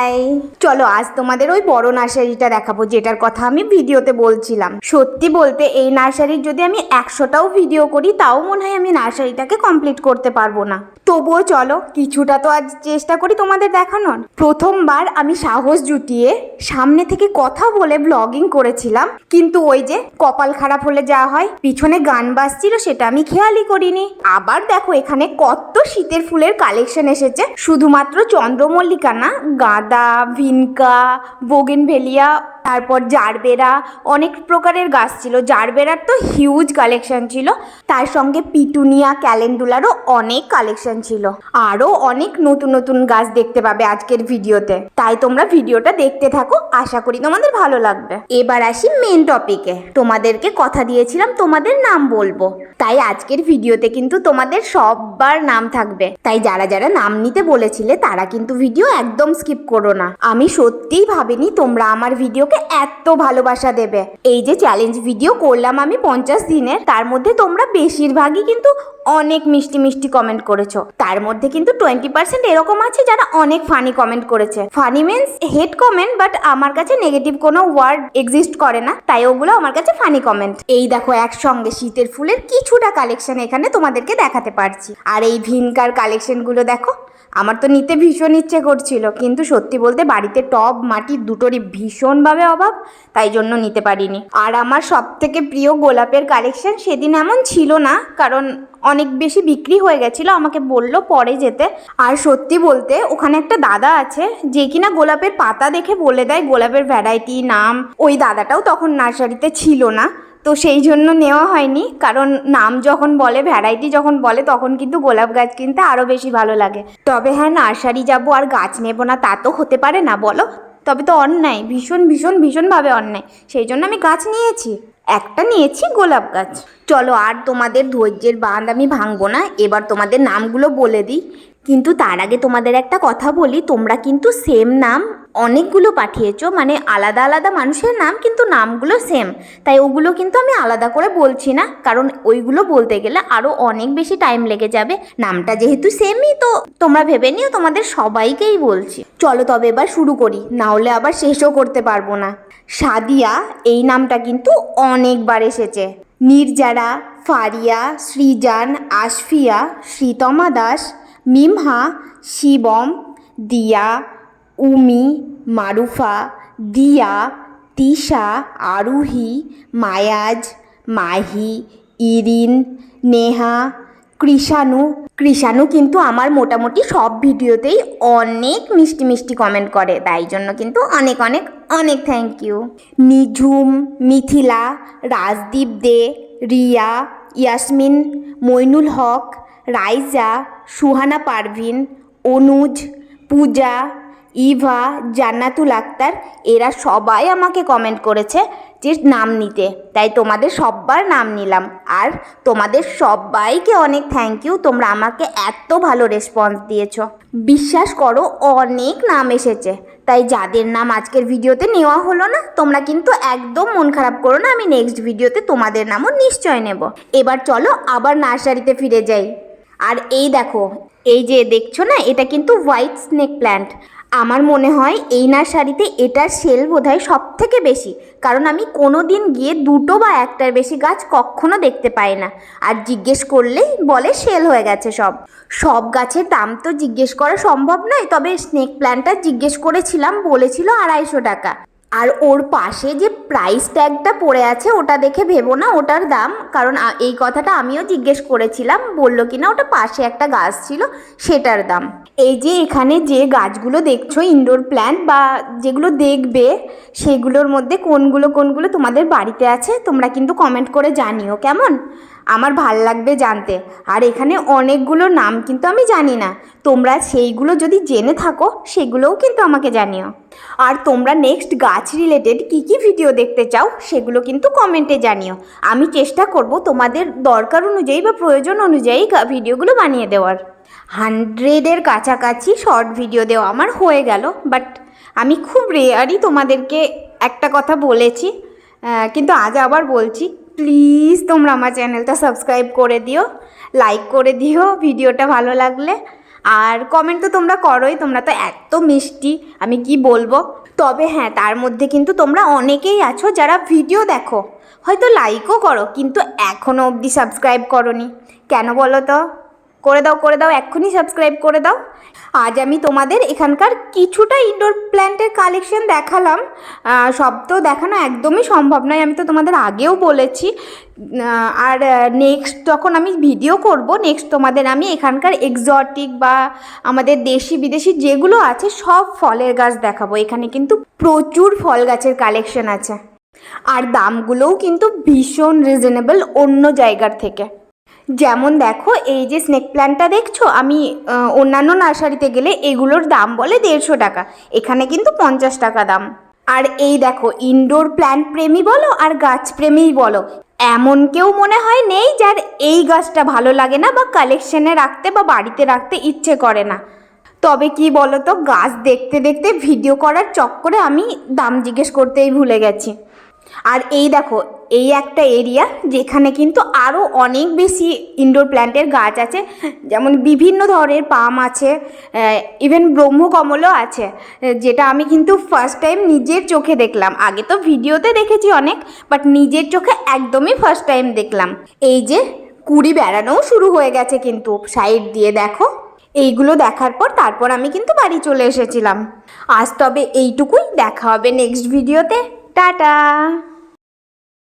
High চলো, আজ তোমাদের ওই বড় নার্সারিটা দেখাবো, যেটার কথা আমি ভিডিওতে বলছিলাম। সত্যি বলতে, এই নার্সারির যদি আমি একশোটাও ভিডিও করি, তাও মনে হয় আমি নার্সারিটাকে কমপ্লিট করতে পারব না। তবুও চলো, কিছুটা তো আজ চেষ্টা করি তোমাদের দেখানোর। প্রথমবার আমি সাহস জুটিয়ে সামনে থেকে কথা বলে ব্লগিং করেছিলাম, কিন্তু ওই যে কপাল খারাপ হলে যা হয়, পিছনে গান বাজছিল, সেটা আমি খেয়ালই করিনি। আবার দেখো, এখানে কত শীতের ফুলের কালেকশন এসেছে, শুধুমাত্র চন্দ্রমল্লিকা না, গাঁদা ভিনকা বোগেনভেলিয়া তারপর জারবেরা, অনেক প্রকারের গাছ ছিল। জারবেরার তো হিউজ কালেকশন ছিল। তার সঙ্গে পিটুনিয়া, ক্যালেন্ডুলারও অনেক কালেকশন ছিল। আরও অনেক নতুন নতুন গাছ দেখতে পাবে আজকের ভিডিওতে। তাই তোমরা ভিডিওটা দেখতে থাকো। আশা করি তোমাদের ভালো লাগবে। এবার আসি মেন টপিকে তোমাদেরকে কথা দিয়েছিলাম, তোমাদের নাম বলব। তাই আজকের ভিডিওতে কিন্তু তোমাদের সববার নাম থাকবে। তাই যারা যারা নাম নিতে বলেছিলে, তারা কিন্তু ভিডিও একদম স্কিপ করো না। আমি সত্যিই ভাবিনি তোমরা আমার ভিডিওকে এত ভালোবাসা দেবে। এই যে চ্যালেঞ্জ ভিডিও করলাম আমি পঞ্চাশ দিনের, তার মধ্যে তোমরা বেশিরভাগই কিন্তু অনেক মিষ্টি মিষ্টি কমেন্ট করেছ। তার মধ্যে কিন্তু টোয়েন্টি পার্সেন্ট এরকম আছে যারা অনেক ফানি কমেন্ট করেছে। Funny means hate comment but আমার কাছে নেগেটিভ কোনো ওয়ার্ড এক্সিস্ট করে না, তাই ওগুলো আমার কাছে ফানি কমেন্ট এই দেখো, একসঙ্গে শীতের ফুলের কিছুটা কালেকশন এখানে তোমাদেরকে দেখাতে পারছি। আর এই ভিনকার কালেকশনগুলো দেখো আমার তো নিতে ভীষণ ইচ্ছে করছিল, কিন্তু সত্যি বলতে বাড়িতে টব, মাটি দুটোরই ভীষণভাবে অভাব, তাই জন্য নিতে পারিনি। আর আমার সব থেকে প্রিয় গোলাপের কালেকশন সেদিন এমন ছিল না, কারণ অনেক বেশি বিক্রি হয়ে গেছিল, আমাকে বলল পরে যেতে। আর সত্যি বলতে, ওখানে একটা দাদা আছে, যে কিনা গোলাপের পাতা দেখে বলে দেয়, গোলাপের ভ্যারাইটি নাম, ওই দাদাটাও তখন নার্সারিতে ছিল না। তো সেই জন্য নেওয়া হয়নি। কারণ নাম যখন বলে ভ্যারাইটি যখন বলে, তখন কিন্তু গোলাপ গাছ কিনতে আরও বেশি ভালো লাগে। তবে হ্যাঁ নার্সারি যাব আর গাছ নেব না, তা তো হতে পারে না, বলো? তবে তো অন্যায়, ভীষণ ভীষণ, ভীষণভাবে অন্যায়। সেই জন্য আমি গাছ নিয়েছি। একটা নিয়েছি গোলাপ গাছ। চলো আর তোমাদের ধৈর্যের বাঁধ আমি ভাঙবো না। এবার তোমাদের নামগুলো বলে দিই। কিন্তু তার আগে তোমাদের একটা কথা বলি, তোমরা কিন্তু সেম নাম অনেকগুলো পাঠিয়েছো মানে আলাদা আলাদা মানুষের নাম কিন্তু নামগুলো সেম তাই ওগুলো কিন্তু আমি আলাদা করে বলছি না, কারণ ওইগুলো বলতে গেলে আরও অনেক বেশি টাইম লেগে যাবে। নামটা যেহেতু সেমই তো তোমরা ভেবে নিও তোমাদের সবাইকেই বলছি। চলো তবে এবার শুরু করি, না হলে আবার শেষও করতে পারব না। সাদিয়া, এই নামটা কিন্তু অনেকবার এসেছে। নির্জারা, ফারিয়া, সৃজান, আশফিয়া, শ্রীতমা দাস মিমহা, শিবম, দিয়া, উমি, মারুফা, দিয়া, তিশা, আরুহি, মায়াজ, মাহি, ইরিন, নেহা, কৃষাণু। কৃষাণু কিন্তু আমার মোটামুটি সব ভিডিওতেই অনেক মিষ্টি মিষ্টি কমেন্ট করে। তাই জন্য কিন্তু অনেক অনেক অনেক থ্যাংক ইউ নিঝুম, মিথিলা, রাজদীপ দে, রিয়া, ইয়াসমিন, মইনুল হক, রাইজা সুহানা পারভিন, অনুজ, পূজা, ইভা, জান্নাতুল আক্তার, এরা সবাই আমাকে কমেন্ট করেছে যে নাম নিতে। তাই তোমাদের সব্বার নাম নিলাম। আর তোমাদের সবাইকে অনেক থ্যাংক ইউ তোমরা আমাকে এত ভালো রেসপন্স দিয়েছ। বিশ্বাস করো, অনেক নাম এসেছে। তাই যাদের নাম আজকের ভিডিওতে নেওয়া হলো না, তোমরা কিন্তু একদম মন খারাপ করো না, আমি নেক্সট ভিডিওতে তোমাদের নামও নিশ্চয় নেব। এবার চলো আবার নার্সারিতে ফিরে যাই। আর এই দেখো, এই যে দেখছ না, এটা কিন্তু হোয়াইট স্নেক প্ল্যান্ট আমার মনে হয় এই নার্সারিতে এটার সেল বোধহয় সব থেকে বেশি, কারণ আমি কোনো দিন গিয়ে দুটো বা একটার বেশি গাছ কখনো দেখতে পাই না। আর জিজ্ঞেস করলেই বলে সেল হয়ে গেছে সব। সব গাছের দাম তো জিজ্ঞেস করা সম্ভব নয়, তবে স্নেক প্ল্যান্টটা জিজ্ঞেস করেছিলাম, বলেছিল আড়াইশো টাকা। আর ওর পাশে যে প্রাইস ট্যাগটা পড়ে আছে, ওটা দেখে ভেবো না ওটার দাম। কারণ এই কথাটা আমিও জিজ্ঞেস করেছিলাম, বলল কি না ওটা পাশে একটা গাছ ছিল, সেটার দাম। এই যে এখানে যে গাছগুলো দেখছ ইনডোর প্ল্যান্ট বা যেগুলো দেখবে, সেগুলোর মধ্যে কোনগুলো কোনগুলো তোমাদের বাড়িতে আছে, তোমরা কিন্তু কমেন্ট করে জানিও, কেমন? আমার ভালো লাগবে জানতে। আর এখানে অনেকগুলো নাম কিন্তু আমি জানি না। তোমরা সেইগুলো যদি জেনে থাকো, সেগুলোও কিন্তু আমাকে জানিও। আর তোমরা নেক্সট গাছ রিলেটেড কী কী ভিডিও দেখতে চাও, সেগুলো কিন্তু কমেন্টে জানিও। আমি চেষ্টা করব তোমাদের দরকার অনুযায়ী বা প্রয়োজন অনুযায়ী ভিডিওগুলো বানিয়ে দেওয়ার। হান্ড্রেডের কাছাকাছি শর্ট ভিডিও দেওয়া আমার হয়ে গেল বাট আমি খুব রেয়ারই তোমাদেরকে একটা কথা বলেছি। কিন্তু আজ আবার বলছি প্লিজ তোমরা আমার চ্যানেলটা সাবস্ক্রাইব করে দিও লাইক করে দিও, ভিডিওটা ভালো লাগলে। আর কমেন্ট তো তোমরা করোই, তোমরা তো এত মিষ্টি, আমি কি বলব? তবে হ্যাঁ তার মধ্যে কিন্তু তোমরা অনেকেই আছো যারা ভিডিও দেখো। হয়তো লাইকও করো, কিন্তু এখনও অবধি সাবস্ক্রাইব করনি। কেন বলো তো? করে দাও করে দাও, এক্ষুনি সাবস্ক্রাইব করে দাও। আজ আমি তোমাদের এখানকার কিছুটা ইনডোর প্ল্যান্টের কালেকশন দেখালাম। সব তো দেখানো একদমই সম্ভব নয়, আমি তো তোমাদের আগেও বলেছি। আর নেক্সট যখন আমি ভিডিও করব নেক্সট তোমাদের আমি এখানকার এক্সটিক বা আমাদের দেশি, বিদেশি যেগুলো আছে, সব ফলের গাছ দেখাবো। এখানে কিন্তু প্রচুর ফল গাছের কালেকশন আছে। আর দামগুলোও কিন্তু ভীষণ রিজনেবল অন্য জায়গার থেকে। যেমন দেখো, এই যে স্নেক প্ল্যান্টটা দেখছ, আমি অন্যান্য নার্সারিতে গেলে এগুলোর দাম বলে দেড়শো টাকা। এখানে কিন্তু পঞ্চাশ টাকা দাম। আর এই দেখো ইনডোর প্ল্যান্ট প্রেমী বলো আর গাছ প্রেমীই বলো, এমন কেউ মনে হয় নেই যার এই গাছটা ভালো লাগে না বা কালেকশনে রাখতে বা বাড়িতে রাখতে ইচ্ছে করে না। তবে কি বলো তো গাছ দেখতে দেখতে ভিডিও করার চক্করে আমি দাম জিজ্ঞেস করতেই ভুলে গেছি। আর এই দেখো এই একটা এরিয়া যেখানে কিন্তু আরও অনেক বেশি ইনডোর প্ল্যান্টের গাছ আছে। যেমন বিভিন্ন ধরনের পাম আছে ইভেন ব্রহ্মকমলও আছে, যেটা আমি কিন্তু ফার্স্ট টাইম নিজের চোখে দেখলাম। আগে তো ভিডিওতে দেখেছি অনেক বাট নিজের চোখে একদমই ফার্স্ট টাইম দেখলাম। এই যে কুড়ি বেড়ানোও শুরু হয়ে গেছে কিন্তু সাইড দিয়ে দেখো। এইগুলো দেখার পর তারপর আমি কিন্তু বাড়ি চলে এসেছিলাম। আজ তবে এইটুকুই, দেখা হবে নেক্সট ভিডিওতে টাটা!